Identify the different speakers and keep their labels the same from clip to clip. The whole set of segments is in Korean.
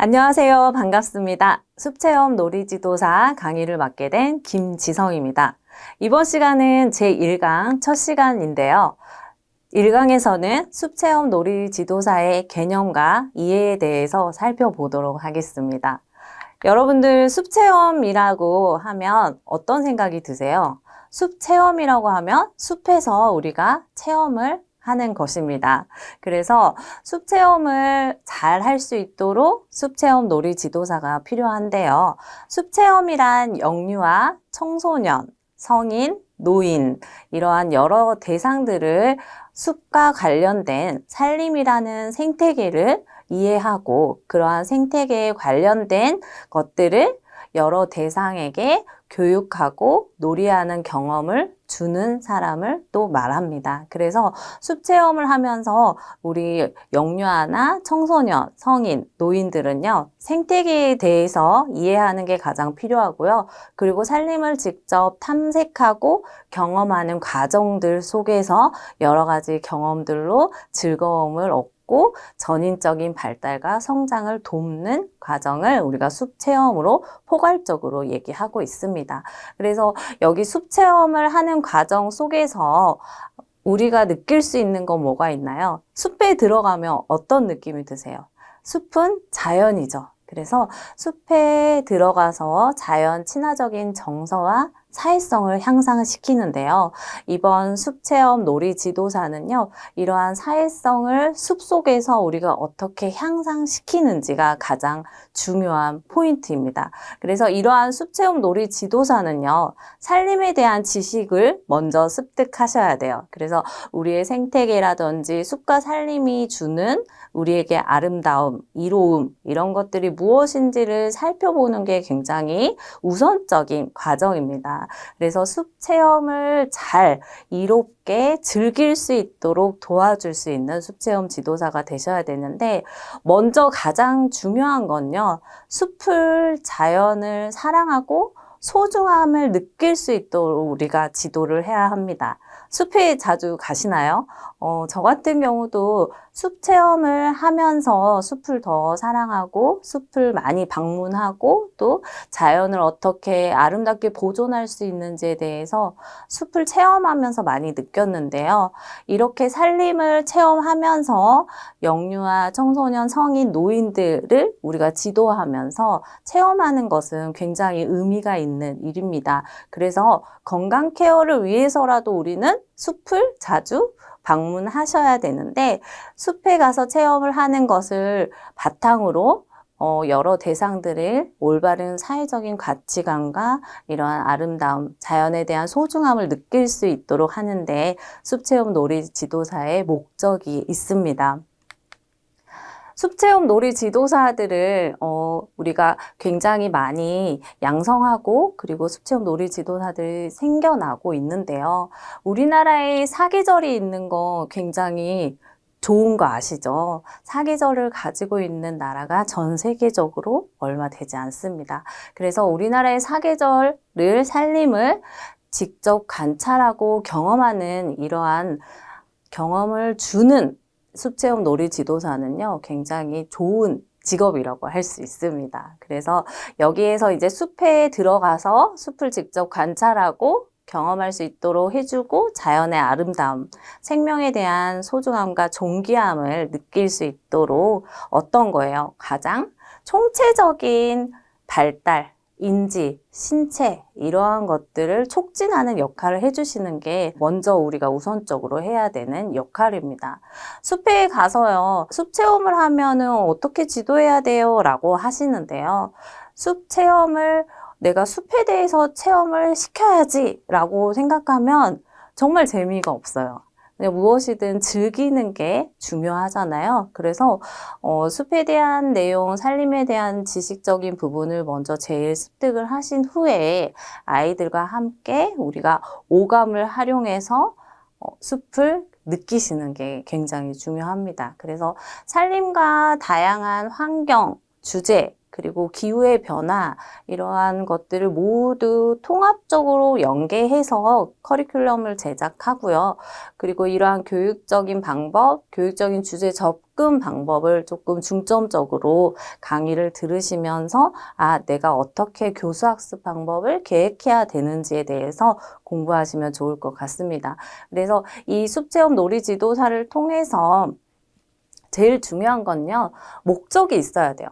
Speaker 1: 안녕하세요. 반갑습니다. 숲체험 놀이지도사 강의를 맡게 된 김지성입니다. 이번 시간은 제1강 첫 시간인데요. 1강에서는 숲체험 놀이지도사의 개념과 이해에 대해서 살펴보도록 하겠습니다. 여러분들 숲체험이라고 하면 어떤 생각이 드세요? 숲 체험이라고 하면 숲에서 우리가 체험을 하는 것입니다. 그래서 숲 체험을 잘 할 수 있도록 숲 체험 놀이 지도사가 필요한데요. 숲 체험이란 영유아, 청소년, 성인, 노인 이러한 여러 대상들을 숲과 관련된 산림이라는 생태계를 이해하고 그러한 생태계에 관련된 것들을 여러 대상에게 교육하고 놀이하는 경험을 주는 사람을 또 말합니다. 그래서 숲 체험을 하면서 우리 영유아나 청소년, 성인, 노인들은요, 생태계에 대해서 이해하는 게 가장 필요하고요. 그리고 산림을 직접 탐색하고 경험하는 과정들 속에서 여러 가지 경험들로 즐거움을 얻고 있고 전인적인 발달과 성장을 돕는 과정을 우리가 숲 체험으로 포괄적으로 얘기하고 있습니다. 그래서 여기 숲 체험을 하는 과정 속에서 우리가 느낄 수 있는 건 뭐가 있나요? 숲에 들어가면 어떤 느낌이 드세요? 숲은 자연이죠. 그래서 숲에 들어가서 자연 친화적인 정서와 사회성을 향상시키는데요. 이번 숲체험 놀이 지도사는요, 이러한 사회성을 숲 속에서 우리가 어떻게 향상시키는지가 가장 중요한 포인트입니다. 그래서 이러한 숲체험 놀이 지도사는요, 산림에 대한 지식을 먼저 습득하셔야 돼요. 그래서 우리의 생태계라든지 숲과 산림이 주는 우리에게 아름다움, 이로움, 이런 것들이 무엇인지를 살펴보는 게 굉장히 우선적인 과정입니다. 그래서 숲 체험을 잘 이롭게 즐길 수 있도록 도와줄 수 있는 숲 체험 지도사가 되셔야 되는데, 먼저 가장 중요한 건요, 숲을, 자연을 사랑하고 소중함을 느낄 수 있도록 우리가 지도를 해야 합니다. 숲에 자주 가시나요? 어, 저 같은 경우도 숲 체험을 하면서 숲을 더 사랑하고 숲을 많이 방문하고 또 자연을 어떻게 아름답게 보존할 수 있는지에 대해서 숲을 체험하면서 많이 느꼈는데요. 이렇게 살림을 체험하면서 영유아, 청소년, 성인, 노인들을 우리가 지도하면서 체험하는 것은 굉장히 의미가 있는 일입니다. 그래서 건강 케어를 위해서라도 우리는 숲을 자주 방문하셔야 되는데 숲에 가서 체험을 하는 것을 바탕으로 어, 여러 대상들의 올바른 사회적인 가치관과 이러한 아름다움, 자연에 대한 소중함을 느낄 수 있도록 하는데 숲체험 놀이 지도사의 목적이 있습니다. 숲체험 놀이 지도사들을 어, 우리가 굉장히 많이 양성하고 그리고 숲체험 놀이 지도사들이 생겨나고 있는데요. 우리나라에 사계절이 있는 거 굉장히 좋은 거 아시죠? 사계절을 가지고 있는 나라가 전 세계적으로 얼마 되지 않습니다. 그래서 우리나라의 사계절을 살림을 직접 관찰하고 경험하는 이러한 경험을 주는 숲체험 놀이 지도사는요, 굉장히 좋은 직업이라고 할 수 있습니다. 그래서 여기에서 이제 숲에 들어가서 숲을 직접 관찰하고 경험할 수 있도록 해주고 자연의 아름다움, 생명에 대한 소중함과 존귀함을 느낄 수 있도록 어떤 거예요? 가장 총체적인 발달, 인지, 신체 이러한 것들을 촉진하는 역할을 해주시는 게 먼저 우리가 우선적으로 해야 되는 역할입니다. 숲에 가서요, 숲 체험을 하면은 어떻게 지도해야 돼요? 라고 하시는데요. 숲 체험을 내가 숲에 대해서 체험을 시켜야지 라고 생각하면 정말 재미가 없어요. 무엇이든 즐기는 게 중요하잖아요. 그래서 어, 숲에 대한 내용, 산림에 대한 지식적인 부분을 먼저 제일 습득을 하신 후에 아이들과 함께 우리가 오감을 활용해서 어, 숲을 느끼시는 게 굉장히 중요합니다. 그래서 산림과 다양한 환경, 주제, 그리고 기후의 변화 이러한 것들을 모두 통합적으로 연계해서 커리큘럼을 제작하고요. 그리고 이러한 교육적인 방법, 교육적인 주제 접근 방법을 조금 중점적으로 강의를 들으시면서 아, 내가 어떻게 교수 학습 방법을 계획해야 되는지에 대해서 공부하시면 좋을 것 같습니다. 그래서 이 숲체험 놀이 지도사를 통해서 제일 중요한 건요, 목적이 있어야 돼요.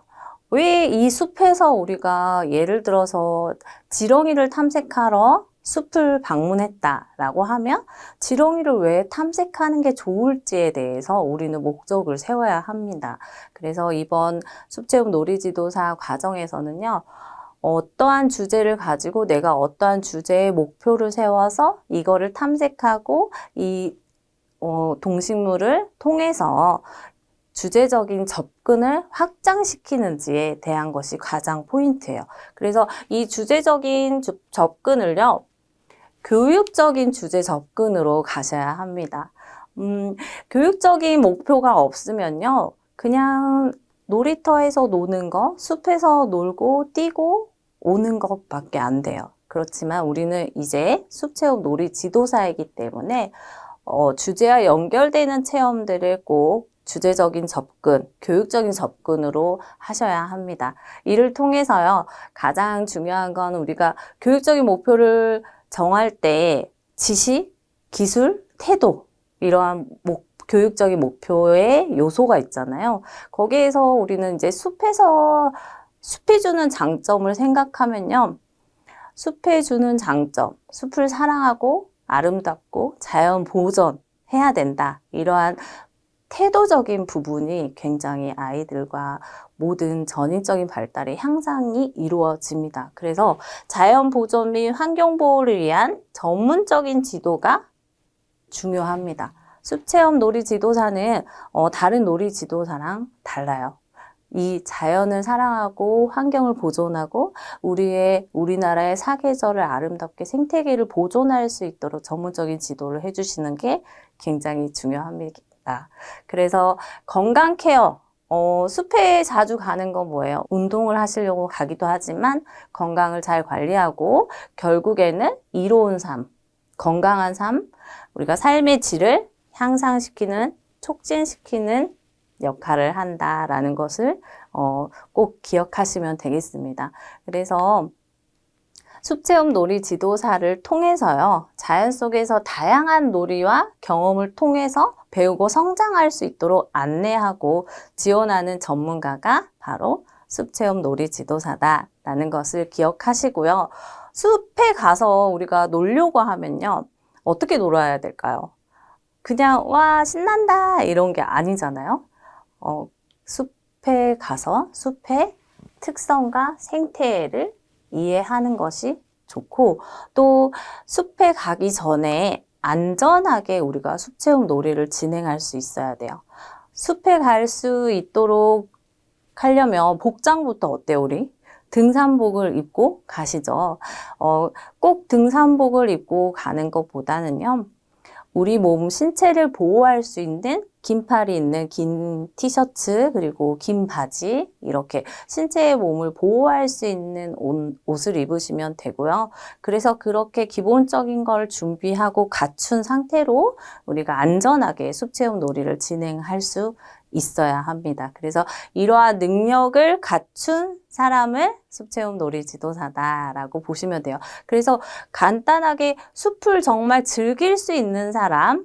Speaker 1: 왜 이 숲에서 우리가 예를 들어서 지렁이를 탐색하러 숲을 방문했다라고 하면 지렁이를 왜 탐색하는 게 좋을지에 대해서 우리는 목적을 세워야 합니다. 그래서 이번 숲체험 놀이지도사 과정에서는요, 어떠한 주제를 가지고 내가 어떠한 주제의 목표를 세워서 이거를 탐색하고 이 어, 동식물을 통해서 주제적인 접근을 확장시키는지에 대한 것이 가장 포인트예요. 그래서 이 주제적인 주- 접근을요, 교육적인 주제 접근으로 가셔야 합니다. 음, 교육적인 목표가 없으면요, 그냥 놀이터에서 노는 거, 숲에서 놀고 뛰고 오는 것밖에 안 돼요. 그렇지만 우리는 이제 숲체험 놀이 지도사이기 때문에 어, 주제와 연결되는 체험들을 꼭 주제적인 접근, 교육적인 접근으로 하셔야 합니다. 이를 통해서요, 가장 중요한 건 우리가 교육적인 목표를 정할 때 지식, 기술, 태도, 이러한 목, 교육적인 목표의 요소가 있잖아요. 거기에서 우리는 이제 숲에서, 숲이 주는 장점을 생각하면요. 숲에 주는 장점, 숲을 사랑하고 아름답고 자연 보존해야 된다. 이러한 태도적인 부분이 굉장히 아이들과 모든 전인적인 발달의 향상이 이루어집니다. 그래서 자연 보존 및 환경 보호를 위한 전문적인 지도가 중요합니다. 숲체험 놀이 지도사는 어, 다른 놀이 지도사랑 달라요. 이 자연을 사랑하고 환경을 보존하고 우리의 우리나라의 사계절을 아름답게 생태계를 보존할 수 있도록 전문적인 지도를 해주시는 게 굉장히 중요합니다. 그래서 건강 케어 어, 숲에 자주 가는 건 뭐예요? 운동을 하시려고 가기도 하지만 건강을 잘 관리하고 결국에는 이로운 삶, 건강한 삶, 우리가 삶의 질을 향상시키는, 촉진시키는 역할을 한다라는 것을 어, 꼭 기억하시면 되겠습니다. 그래서 숲체험 놀이 지도사를 통해서요, 자연 속에서 다양한 놀이와 경험을 통해서 배우고 성장할 수 있도록 안내하고 지원하는 전문가가 바로 숲체험 놀이 지도사다라는 것을 기억하시고요. 숲에 가서 우리가 놀려고 하면요, 어떻게 놀아야 될까요? 그냥, 와, 신난다, 이런 게 아니잖아요. 어, 숲에 가서 숲의 특성과 생태를 이해하는 것이 좋고, 또 숲에 가기 전에 안전하게 우리가 숲 체험 놀이를 진행할 수 있어야 돼요. 숲에 갈 수 있도록 하려면 복장부터 어때요, 우리? 등산복을 입고 가시죠. 어, 꼭 등산복을 입고 가는 것보다는요, 우리 몸 신체를 보호할 수 있는 긴 팔이 있는 긴 티셔츠 그리고 긴 바지 이렇게 신체의 몸을 보호할 수 있는 옷, 옷을 입으시면 되고요. 그래서 그렇게 기본적인 걸 준비하고 갖춘 상태로 우리가 안전하게 숲체험 놀이를 진행할 수 있어야 합니다. 그래서 이러한 능력을 갖춘 사람을 숲체험 놀이 지도사다라고 보시면 돼요. 그래서 간단하게 숲을 정말 즐길 수 있는 사람,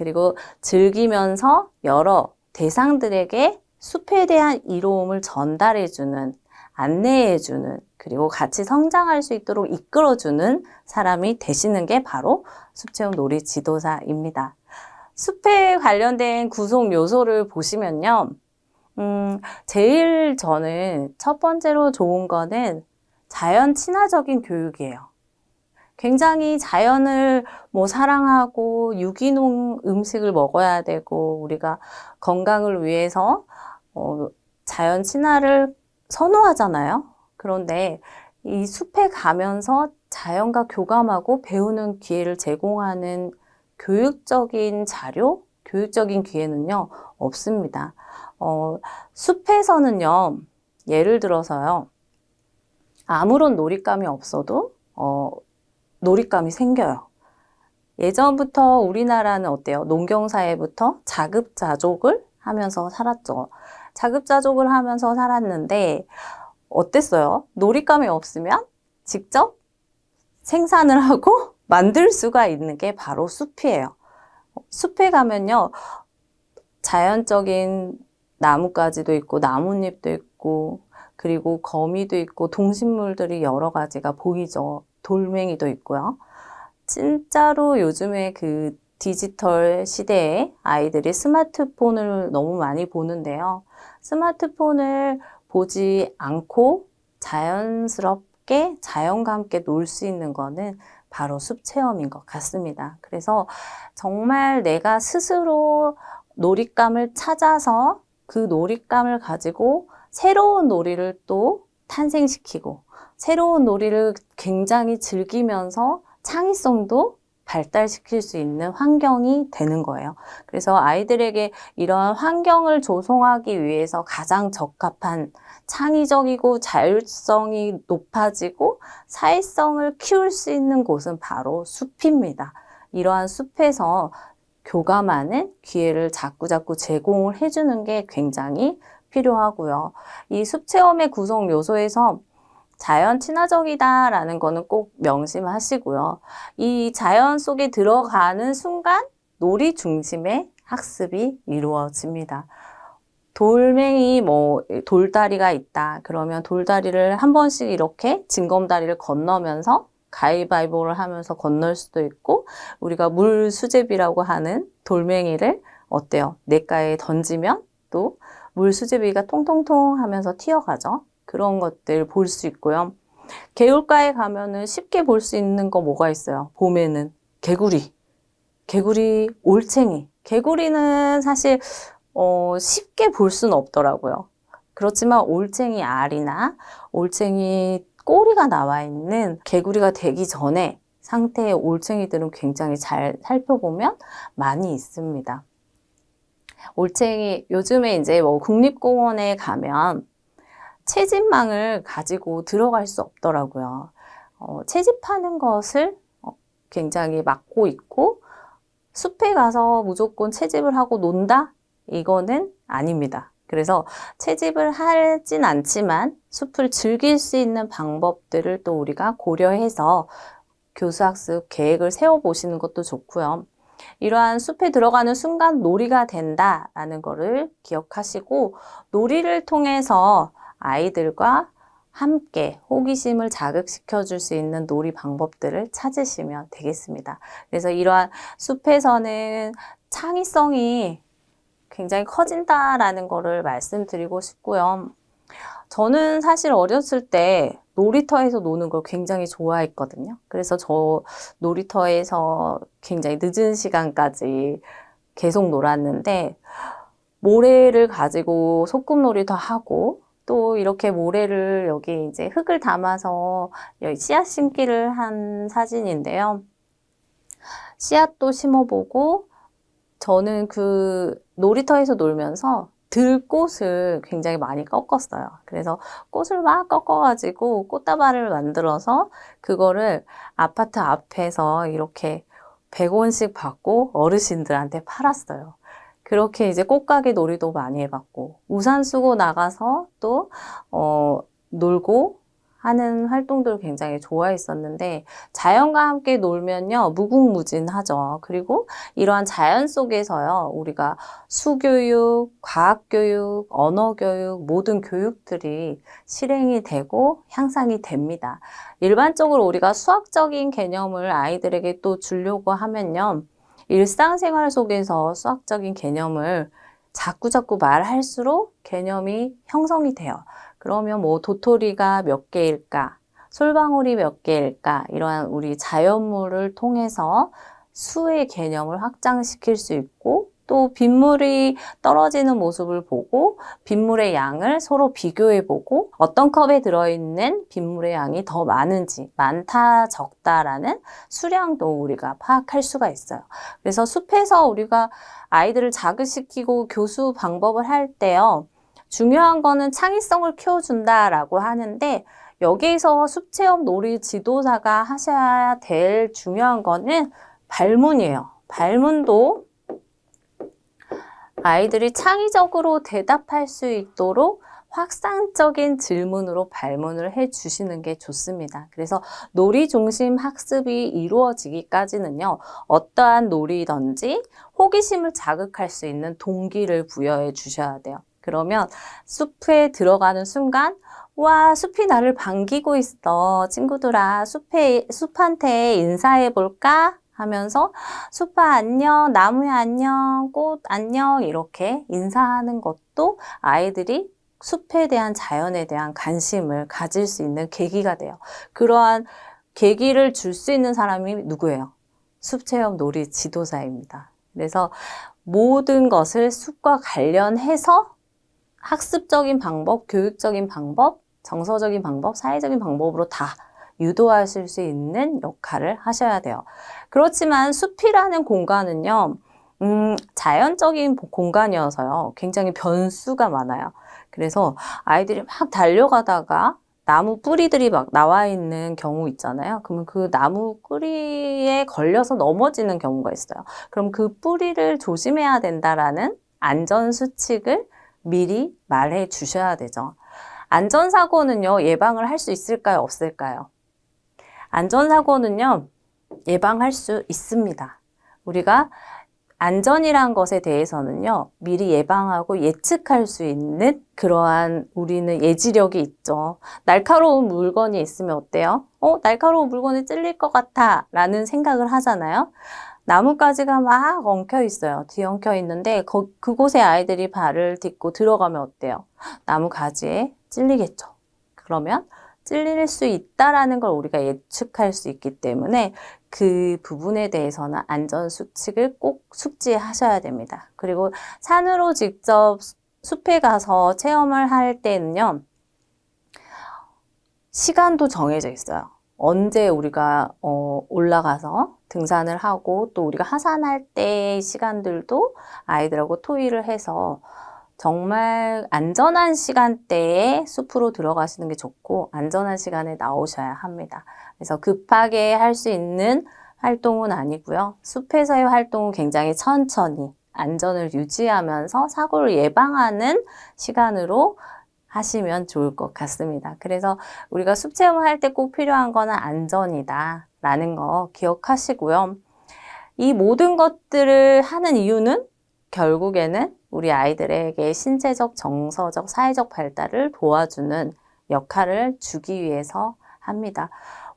Speaker 1: 그리고 즐기면서 여러 대상들에게 숲에 대한 이로움을 전달해주는, 안내해주는, 그리고 같이 성장할 수 있도록 이끌어주는 사람이 되시는 게 바로 숲체험 놀이 지도사입니다. 숲에 관련된 구성 요소를 보시면요. 음, 제일 저는 첫 번째로 좋은 거는 자연 친화적인 교육이에요. 굉장히 자연을 뭐 사랑하고 유기농 음식을 먹어야 되고 우리가 건강을 위해서 어, 자연 친화를 선호하잖아요. 그런데 이 숲에 가면서 자연과 교감하고 배우는 기회를 제공하는 교육적인 자료, 교육적인 기회는요, 없습니다. 어, 숲에서는요, 예를 들어서요, 아무런 놀잇감이 없어도, 어, 놀잇감이 생겨요. 예전부터 우리나라는 어때요? 농경사회부터 자급자족을 하면서 살았죠. 자급자족을 하면서 살았는데 어땠어요? 놀잇감이 없으면 직접 생산을 하고 만들 수가 있는 게 바로 숲이에요. 숲에 가면요, 자연적인 나뭇가지도 있고, 나뭇잎도 있고, 그리고 거미도 있고, 동식물들이 여러 가지가 보이죠. 돌멩이도 있고요. 진짜로 요즘에 그 디지털 시대에 아이들이 스마트폰을 너무 많이 보는데요. 스마트폰을 보지 않고 자연스럽게 자연과 함께 놀 수 있는 거는 바로 숲 체험인 것 같습니다. 그래서 정말 내가 스스로 놀잇감을 찾아서 그 놀잇감을 가지고 새로운 놀이를 또 탄생시키고 새로운 놀이를 굉장히 즐기면서 창의성도 발달시킬 수 있는 환경이 되는 거예요. 그래서 아이들에게 이러한 환경을 조성하기 위해서 가장 적합한 창의적이고 자율성이 높아지고 사회성을 키울 수 있는 곳은 바로 숲입니다. 이러한 숲에서 교감하는 기회를 자꾸자꾸 제공을 해주는 게 굉장히 필요하고요. 이 숲 체험의 구성 요소에서 자연 친화적이다라는 거는 꼭 명심하시고요. 이 자연 속에 들어가는 순간 놀이 중심의 학습이 이루어집니다. 돌멩이 뭐 돌다리가 있다. 그러면 돌다리를 한 번씩 이렇게 징검다리를 건너면서 가위바위보를 하면서 건널 수도 있고 우리가 물 수제비라고 하는 돌멩이를 어때요? 냇가에 던지면 또 물 수제비가 통통통 하면서 튀어가죠. 그런 것들 볼 수 있고요. 개울가에 가면은 쉽게 볼 수 있는 거 뭐가 있어요? 봄에는 개구리, 개구리, 올챙이. 개구리는 사실 어, 쉽게 볼 수는 없더라고요. 그렇지만 올챙이 알이나 올챙이 꼬리가 나와 있는 개구리가 되기 전에 상태의 올챙이들은 굉장히 잘 살펴보면 많이 있습니다. 올챙이, 요즘에 이제 뭐 국립공원에 가면 채집망을 가지고 들어갈 수 없더라고요. 어, 채집하는 것을 어, 굉장히 막고 있고, 숲에 가서 무조건 채집을 하고 논다? 이거는 아닙니다. 그래서 채집을 하진 않지만 숲을 즐길 수 있는 방법들을 또 우리가 고려해서 교수학습 계획을 세워보시는 것도 좋고요. 이러한 숲에 들어가는 순간 놀이가 된다라는 거를 기억하시고 놀이를 통해서 아이들과 함께 호기심을 자극시켜 줄 수 있는 놀이 방법들을 찾으시면 되겠습니다. 그래서 이러한 숲에서는 창의성이 굉장히 커진다라는 거를 말씀드리고 싶고요. 저는 사실 어렸을 때 놀이터에서 노는 걸 굉장히 좋아했거든요. 그래서 저 놀이터에서 굉장히 늦은 시간까지 계속 놀았는데, 모래를 가지고 소꿉놀이도 하고, 또 이렇게 모래를 여기 이제 흙을 담아서 여기 씨앗 심기를 한 사진인데요. 씨앗도 심어보고, 저는 그 놀이터에서 놀면서 들꽃을 굉장히 많이 꺾었어요. 그래서 꽃을 막 꺾어가지고 꽃다발을 만들어서 그거를 아파트 앞에서 이렇게 100원씩 받고 어르신들한테 팔았어요. 그렇게 이제 꽃가게 놀이도 많이 해봤고, 우산 쓰고 나가서 또, 어, 놀고, 하는 활동들을 굉장히 좋아했었는데 자연과 함께 놀면요 무궁무진하죠. 그리고 이러한 자연 속에서요 우리가 수교육, 과학교육, 언어교육 모든 교육들이 실행이 되고 향상이 됩니다. 일반적으로 우리가 수학적인 개념을 아이들에게 또 주려고 하면요 일상생활 속에서 수학적인 개념을 자꾸자꾸 말할수록 개념이 형성이 돼요. 그러면 뭐 도토리가 몇 개일까? 솔방울이 몇 개일까? 이러한 우리 자연물을 통해서 수의 개념을 확장시킬 수 있고 또 빗물이 떨어지는 모습을 보고 빗물의 양을 서로 비교해 보고 어떤 컵에 들어있는 빗물의 양이 더 많은지 많다 적다라는 수량도 우리가 파악할 수가 있어요. 그래서 숲에서 우리가 아이들을 자극시키고 교수 방법을 할 때요. 중요한 거는 창의성을 키워준다라고 하는데 여기에서 숲체험 놀이 지도사가 하셔야 될 중요한 거는 발문이에요. 발문도 아이들이 창의적으로 대답할 수 있도록 확산적인 질문으로 발문을 해 주시는 게 좋습니다. 그래서 놀이 중심 학습이 이루어지기까지는요, 어떠한 놀이든지 호기심을 자극할 수 있는 동기를 부여해 주셔야 돼요. 그러면 숲에 들어가는 순간, 와, 숲이 나를 반기고 있어. 친구들아, 숲에, 숲한테 인사해 볼까? 하면서 숲아 안녕, 나무야 안녕, 꽃 안녕 이렇게 인사하는 것도 아이들이 숲에 대한 자연에 대한 관심을 가질 수 있는 계기가 돼요. 그러한 계기를 줄 수 있는 사람이 누구예요? 숲체험 놀이 지도사입니다. 그래서 모든 것을 숲과 관련해서 학습적인 방법, 교육적인 방법, 정서적인 방법, 사회적인 방법으로 다 유도하실 수 있는 역할을 하셔야 돼요. 그렇지만 숲이라는 공간은요, 음, 자연적인 공간이어서요, 굉장히 변수가 많아요. 그래서 아이들이 막 달려가다가 나무 뿌리들이 막 나와 있는 경우 있잖아요. 그러면 그 나무 뿌리에 걸려서 넘어지는 경우가 있어요. 그럼 그 뿌리를 조심해야 된다라는 안전 수칙을 미리 말해 주셔야 되죠. 안전사고는요, 예방을 할 수 있을까요? 없을까요? 안전사고는요, 예방할 수 있습니다. 우리가 안전이란 것에 대해서는요, 미리 예방하고 예측할 수 있는 그러한 우리는 예지력이 있죠. 날카로운 물건이 있으면 어때요? 어, 날카로운 물건이 찔릴 것 같아. 라는 생각을 하잖아요. 나뭇가지가 막 엉켜 있어요. 뒤엉켜 있는데, 거, 그곳에 아이들이 발을 딛고 들어가면 어때요? 나무가지에 찔리겠죠. 그러면 찔릴 수 있다라는 걸 우리가 예측할 수 있기 때문에 그 부분에 대해서는 안전 수칙을 꼭 숙지하셔야 됩니다. 그리고 산으로 직접 숲에 가서 체험을 할 때는요, 시간도 정해져 있어요. 언제 우리가 어, 올라가서 등산을 하고 또 우리가 하산할 때의 시간들도 아이들하고 토의를 해서 정말 안전한 시간대에 숲으로 들어가시는 게 좋고 안전한 시간에 나오셔야 합니다. 그래서 급하게 할 수 있는 활동은 아니고요. 숲에서의 활동은 굉장히 천천히 안전을 유지하면서 사고를 예방하는 시간으로 하시면 좋을 것 같습니다. 그래서 우리가 숲 체험을 할때 꼭 필요한 거는 안전이다 라는 거 기억하시고요. 이 모든 것들을 하는 이유는 결국에는 우리 아이들에게 신체적, 정서적, 사회적 발달을 도와주는 역할을 주기 위해서 합니다.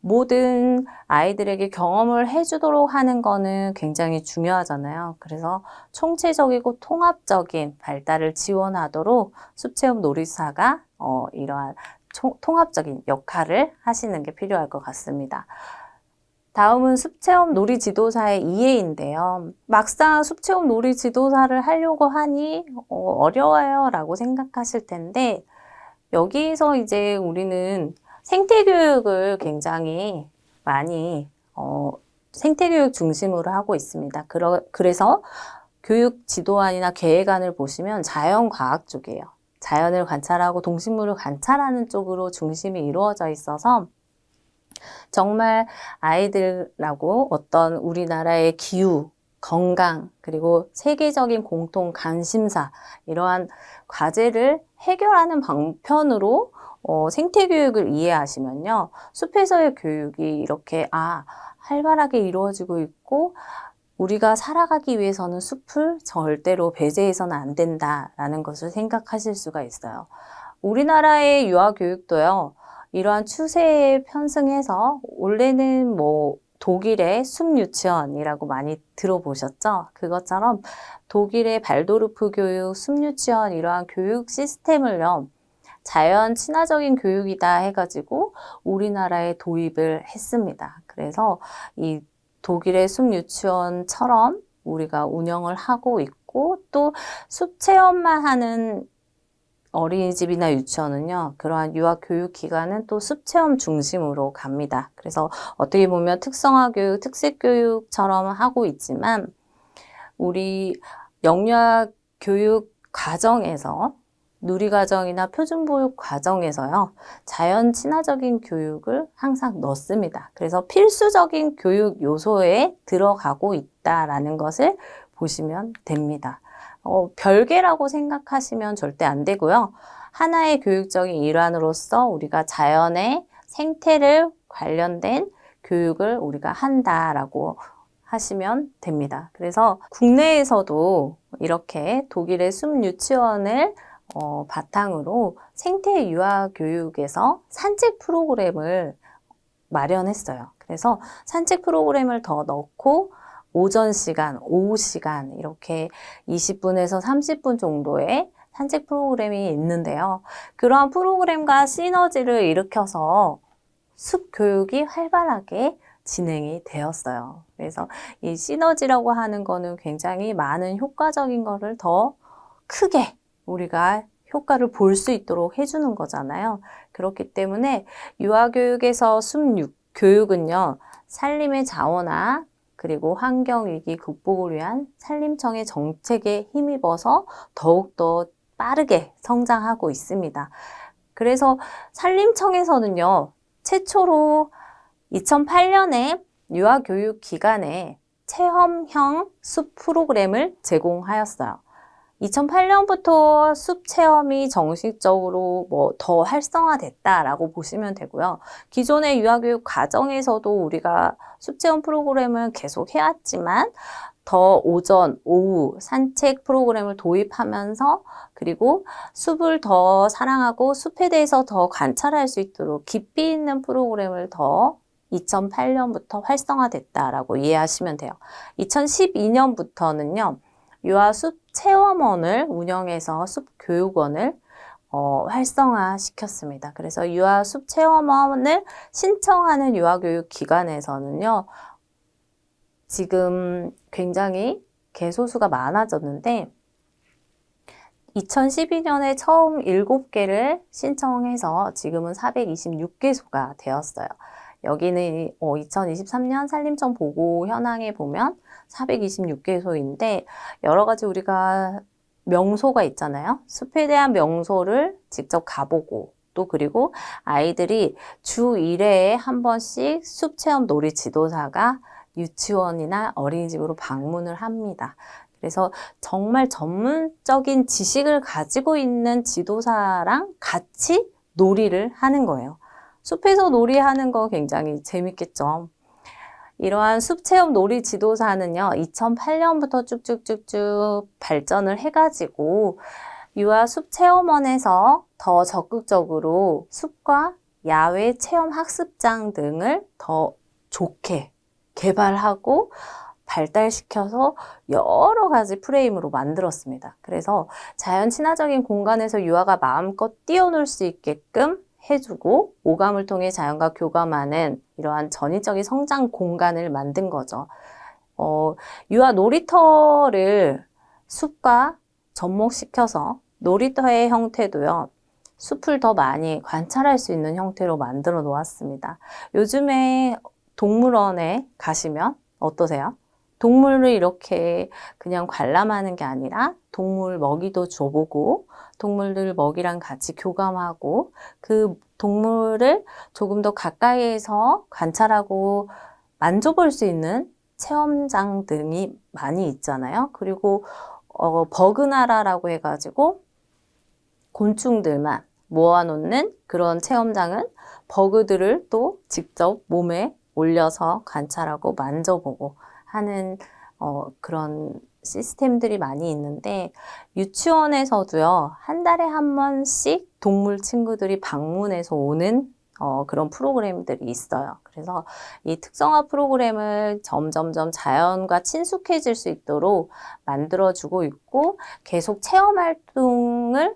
Speaker 1: 모든 아이들에게 경험을 해주도록 하는 거는 굉장히 중요하잖아요. 그래서 총체적이고 통합적인 발달을 지원하도록 숲체험 놀이사가 어, 이러한 총, 통합적인 역할을 하시는 게 필요할 것 같습니다. 다음은 숲체험 놀이 지도사의 이해인데요. 막상 숲체험 놀이 지도사를 하려고 하니 어, 려워요 라고 생각하실 텐데 여기서 이제 우리는 생태교육을 굉장히 많이 어, 생태교육 중심으로 하고 있습니다. 그러, 그래서 교육 지도안이나 계획안을 보시면 자연과학 쪽이에요. 자연을 관찰하고 동식물을 관찰하는 쪽으로 중심이 이루어져 있어서 정말 아이들하고 어떤 우리나라의 기후, 건강, 그리고 세계적인 공통 관심사, 이러한 과제를 해결하는 방편으로 어, 생태교육을 이해하시면요. 숲에서의 교육이 이렇게, 아, 활발하게 이루어지고 있고, 우리가 살아가기 위해서는 숲을 절대로 배제해서는 안 된다라는 것을 생각하실 수가 있어요. 우리나라의 유아교육도요, 이러한 추세에 편승해서 원래는 뭐 독일의 숲 유치원이라고 많이 들어보셨죠? 그것처럼 독일의 발도르프 교육, 숲 유치원 이러한 교육 시스템을요. 자연 친화적인 교육이다 해가지고 우리나라에 도입을 했습니다. 그래서 이 독일의 숲 유치원처럼 우리가 운영을 하고 있고 또 숲 체험만 하는 어린이집이나 유치원은요, 그러한 유아 교육 기관은 또 숲체험 중심으로 갑니다. 그래서 어떻게 보면 특성화 교육, 특색 교육처럼 하고 있지만, 우리 영유아 교육 과정에서 누리과정이나 표준보육 과정에서요, 자연 친화적인 교육을 항상 넣습니다. 그래서 필수적인 교육 요소에 들어가고 있다라는 것을 보시면 됩니다. 어, 별개라고 생각하시면 절대 안 되고요. 하나의 교육적인 일환으로서 우리가 자연의 생태를 관련된 교육을 우리가 한다라고 하시면 됩니다. 그래서 국내에서도 이렇게 독일의 숲 유치원을 어, 바탕으로 생태 유아 교육에서 산책 프로그램을 마련했어요. 그래서 산책 프로그램을 더 넣고 오전 시간, 오후 시간 이렇게 20분에서 30분 정도의 산책 프로그램이 있는데요. 그러한 프로그램과 시너지를 일으켜서 숲 교육이 활발하게 진행이 되었어요. 그래서 이 시너지라고 하는 거는 굉장히 많은 효과적인 거를 더 크게 우리가 효과를 볼 수 있도록 해주는 거잖아요. 그렇기 때문에 유아교육에서 숲 교육은요, 산림의 자원화, 그리고 환경위기 극복을 위한 산림청의 정책에 힘입어서 더욱더 빠르게 성장하고 있습니다. 그래서 산림청에서는요, 최초로 2008년에 유아교육 기간에 체험형 숲 프로그램을 제공하였어요. 2008년부터 숲 체험이 정식적으로 뭐 더 활성화됐다라고 보시면 되고요. 기존의 유아교육 과정에서도 우리가 숲 체험 프로그램을 계속 해왔지만 더 오전, 오후 산책 프로그램을 도입하면서 그리고 숲을 더 사랑하고 숲에 대해서 더 관찰할 수 있도록 깊이 있는 프로그램을 더 2008년부터 활성화됐다라고 이해하시면 돼요. 2012년부터는요, 유아 숲 체험원을 운영해서 숲 교육원을 어, 활성화 시켰습니다. 그래서 유아 숲 체험원을 신청하는 유아교육 기관에서는요, 지금 굉장히 개소수가 많아졌는데, 2012년에 처음 7개를 신청해서 지금은 426개소가 되었어요. 여기는 2023년 산림청 보고 현황에 보면 426개소인데 여러 가지 우리가 명소가 있잖아요. 숲에 대한 명소를 직접 가보고 또 그리고 아이들이 주 1회에 한 번씩 숲 체험 놀이 지도사가 유치원이나 어린이집으로 방문을 합니다. 그래서 정말 전문적인 지식을 가지고 있는 지도사랑 같이 놀이를 하는 거예요. 숲에서 놀이하는 거 굉장히 재밌겠죠. 이러한 숲체험 놀이 지도사는요, 2008년부터 쭉쭉쭉쭉 발전을 해가지고, 유아 숲체험원에서 더 적극적으로 숲과 야외 체험 학습장 등을 더 좋게 개발하고 발달시켜서 여러 가지 프레임으로 만들었습니다. 그래서 자연 친화적인 공간에서 유아가 마음껏 뛰어놀 수 있게끔 해주고 오감을 통해 자연과 교감하는 이러한 전위적인 성장 공간을 만든 거죠. 어, 유아 놀이터를 숲과 접목시켜서 놀이터의 형태도요. 숲을 더 많이 관찰할 수 있는 형태로 만들어 놓았습니다. 요즘에 동물원에 가시면 어떠세요? 동물을 이렇게 그냥 관람하는 게 아니라 동물 먹이도 줘보고 동물들 먹이랑 같이 교감하고 그 동물을 조금 더 가까이에서 관찰하고 만져볼 수 있는 체험장 등이 많이 있잖아요. 그리고 어, 버그나라라고 해가지고 곤충들만 모아놓는 그런 체험장은 버그들을 또 직접 몸에 올려서 관찰하고 만져보고 하는 어, 그런 시스템들이 많이 있는데 유치원에서도요 한 달에 한 번씩 동물 친구들이 방문해서 오는 어, 그런 프로그램들이 있어요. 그래서 이 특성화 프로그램을 점점점 자연과 친숙해질 수 있도록 만들어주고 있고 계속 체험 활동을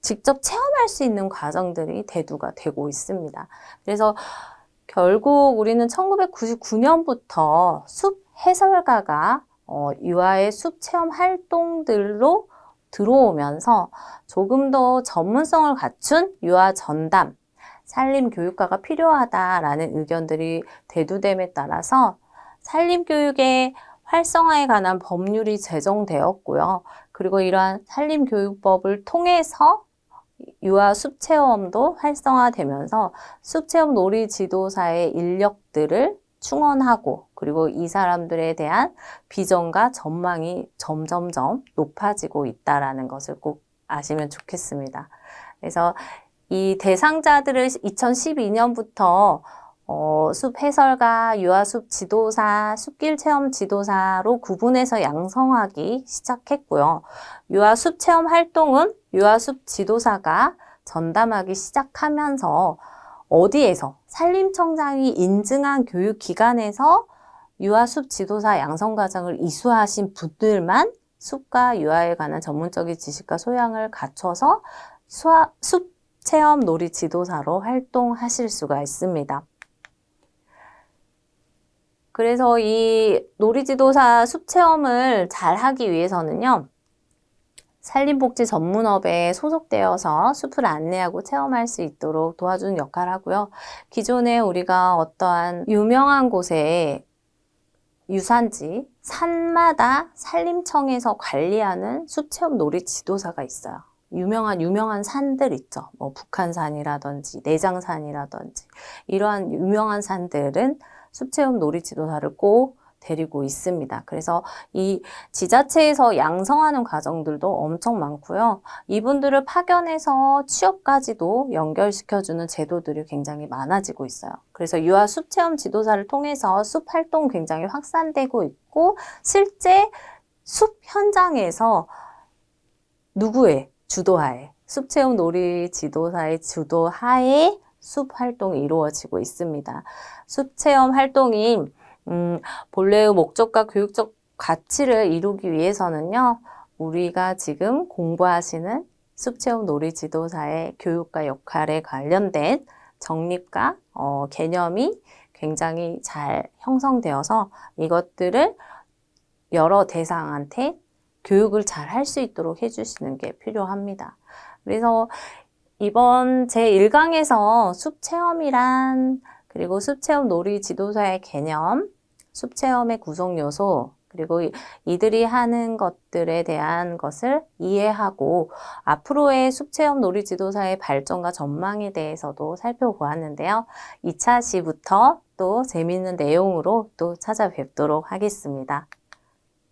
Speaker 1: 직접 체험할 수 있는 과정들이 대두가 되고 있습니다. 그래서 결국 우리는 1999년부터 숲 해설가가 어, 유아의 숲 체험 활동들로 들어오면서 조금 더 전문성을 갖춘 유아 전담, 산림 교육과가 필요하다라는 의견들이 대두됨에 따라서 산림 교육의 활성화에 관한 법률이 제정되었고요. 그리고 이러한 산림 교육법을 통해서 유아 숲 체험도 활성화되면서 숲 체험 놀이 지도사의 인력들을 충원하고 그리고 이 사람들에 대한 비전과 전망이 점점점 높아지고 있다라는 것을 꼭 아시면 좋겠습니다. 그래서 이 대상자들을 2012년부터 어, 숲 해설가, 유아숲 지도사, 숲길 체험 지도사로 구분해서 양성하기 시작했고요. 유아숲 체험 활동은 유아숲 지도사가 전담하기 시작하면서 어디에서 산림청장이 인증한 교육기관에서 유아숲 지도사 양성 과정을 이수하신 분들만 숲과 유아에 관한 전문적인 지식과 소양을 갖춰서 수아, 숲 체험 놀이 지도사로 활동하실 수가 있습니다. 그래서 이 놀이 지도사 숲 체험을 잘 하기 위해서는요, 산림복지 전문업에 소속되어서 숲을 안내하고 체험할 수 있도록 도와주는 역할을 하고요. 기존에 우리가 어떠한 유명한 곳에 유산지, 산마다 산림청에서 관리하는 숲체험 놀이 지도사가 있어요. 유명한, 유명한 산들 있죠. 뭐, 북한산이라든지, 내장산이라든지, 이러한 유명한 산들은 숲체험 놀이 지도사를 꼭 데리고 있습니다. 그래서 이 지자체에서 양성하는 과정들도 엄청 많고요. 이분들을 파견해서 취업까지도 연결시켜주는 제도들이 굉장히 많아지고 있어요. 그래서 유아 숲 체험 지도사를 통해서 숲 활동 굉장히 확산되고 있고, 실제 숲 현장에서 누구의 주도하에, 숲 체험 놀이 지도사의 주도하에 숲 활동이 이루어지고 있습니다. 숲 체험 활동이 음, 본래의 목적과 교육적 가치를 이루기 위해서는요, 우리가 지금 공부하시는 숲체험 놀이 지도사의 교육과 역할에 관련된 정립과 어, 개념이 굉장히 잘 형성되어서 이것들을 여러 대상한테 교육을 잘 할 수 있도록 해주시는 게 필요합니다. 그래서 이번 제 1강에서 숲 체험이란 그리고 숲 체험 놀이 지도사의 개념, 숲 체험의 구성 요소, 그리고 이- 이들이 하는 것들에 대한 것을 이해하고 앞으로의 숲 체험 놀이 지도사의 발전과 전망에 대해서도 살펴보았는데요. 2차 시부터 또 재미있는 내용으로 또 찾아뵙도록 하겠습니다.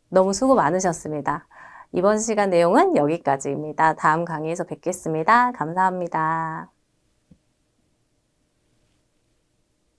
Speaker 1: 너무 수고 많으셨습니다. 이번 시간 내용은 여기까지입니다. 다음 강의에서 뵙겠습니다. 감사합니다.